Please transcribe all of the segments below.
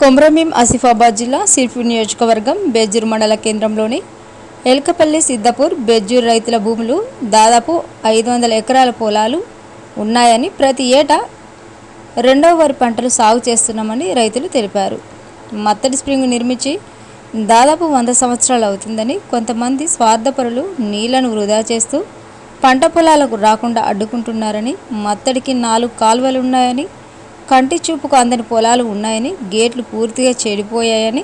కొమ్రమీం ఆసిఫాబాద్ జిల్లా సిర్పూర్ నియోజకవర్గం బెజ్జూర్ మండల కేంద్రంలోని ఎల్కపల్లి సిద్దపూర్ బెజ్జూర్ రైతుల భూములు దాదాపు ఐదు వందల ఎకరాల పొలాలు ఉన్నాయని ప్రతి ఏటా రెండవ వరి పంటలు సాగు చేస్తున్నామని రైతులు తెలిపారు. మత్తడి స్ప్రింగ్ నిర్మించి దాదాపు వంద సంవత్సరాలు అవుతుందని కొంతమంది స్వార్థపరులు నీళ్ళను వృధా చేస్తూ పంట పొలాలకు రాకుండా అడ్డుకుంటున్నారని మత్తడికి నాలుగు కాలువలు ఉన్నాయని కంటి చూపుకు అందని పొలాలు ఉన్నాయని గేట్లు పూర్తిగా చెడిపోయాయని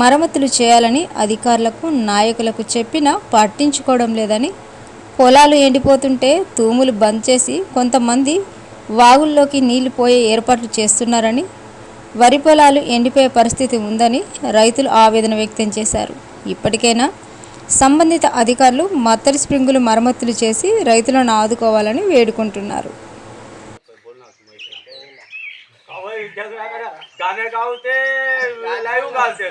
మరమ్మతులు చేయాలని అధికారులకు నాయకులకు చెప్పినా పట్టించుకోవడం లేదని పొలాలు ఎండిపోతుంటే తూములు బంద్ చేసి కొంతమంది వాగుల్లోకి నీళ్ళు పోయే ఏర్పాట్లు చేస్తున్నారని వరి పొలాలు ఎండిపోయే పరిస్థితి ఉందని రైతులు ఆవేదన వ్యక్తం చేశారు. ఇప్పటికైనా సంబంధిత అధికారులు మత్తడి స్ప్రింగులు మరమ్మతులు చేసి రైతులను ఆదుకోవాలని వేడుకుంటున్నారు. गाणे गावते लाईव्ह गावते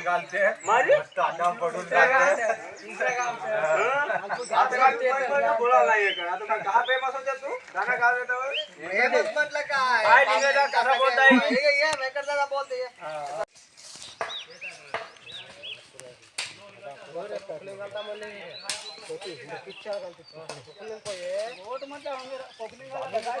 गालते माझे टाटा पडून बोलायला एक आता दहा फ़ेमस होते तू गाणं गाव येतो म्हटलं काय काय निघायला कसा बोलताय बोलते पिक्चर घालते पकडून पोट म्हटलं पकडून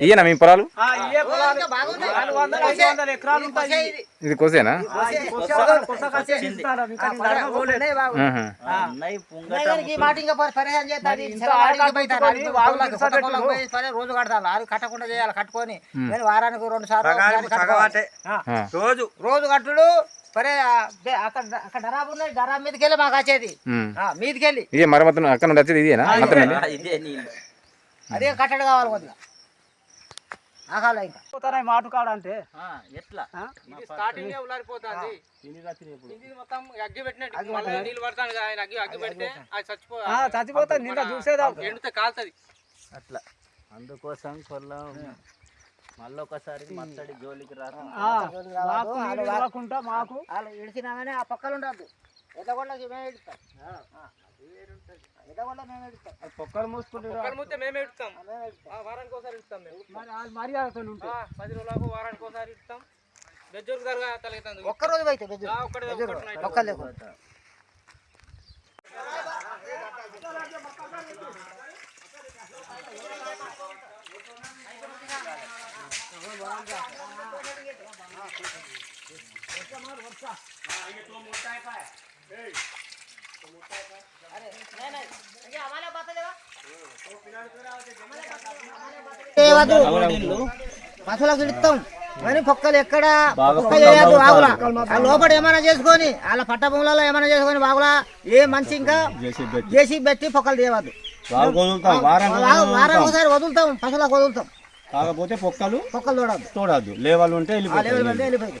ఇయ్యనా మీ పొలాలు? ఎకరాలు ఉంటాయి. ఇది కోసేనా? రోజు కడతాను అది కట్టకుండా చేయాలి కట్టుకొని. నేను వారానికి రెండు సార్లు. రోజు. రోజు కట్టుడు బే- అక్కడ అక్కడ డరాబు ఉన్నాయి డరా మీదకి వెళ్ళి మాకు వచ్చేది ఉమ్. ఆ, మీదకి వెళ్ళి ఇదే మరమ్మతు అక్కడ నుండి వచ్చేది ఇదేనా? అదే కట్టడు కావాలి కొద్దిగా. ఆకాలి ఇంకా. ఆ, ఎట్లా? స్టార్టింగ్ ఉలారిపోతుంది ఇది మొత్తం అగ్గి పెట్టినట్టు మళ్ళీ నీళ్ళు పడతాను కదా, ఆయన అగ్గి అగ్గి పెడితే అది చచ్చిపో చచ్చిపోతా నిండా చూసేదా? ఎండితే కాలుతుంది. అట్లా. అందుకోసం కొల్లం. మళ్ళీ ఒకసారి మత్తడి జోలికి రాకుండా మాకు వాళ్ళు ఇడిచినామని ఆ పక్కలు ఉండద్దు ఎడుతాం ఎదగొండ మేము పొక్కలు మూసుకుంటే మేము ఎడుతాం వారానికి ఒకసారి ఇస్తాం ఆ, పది రోజులకు వారానికి ఒకసారి ఇస్తాం. బెజ్జూరు తలెత్తుంది. ఒక్క రోజు అయితే బెజ్జూరు? ఒక్క లేకుండా ఇస్తాం కానీ పొక్కలు ఎక్కడ? చేయదు వాగుల ఆ లోపల ఏమైనా చేసుకొని వాళ్ళ పట్ట భూములలో ఏమైనా చేసుకొని వాగుల ఏ మంచి ఇంకా చేసి పెట్టి పొక్కలు చేయవద్దు వారం- ఒకసారి వదులుతాం పశువులకు వదులుతాం. కాకపోతే పొక్కలు పొక్కలు చూడద్దు చూడద్దు లేవలు ఉంటే వెళ్ళిపోయి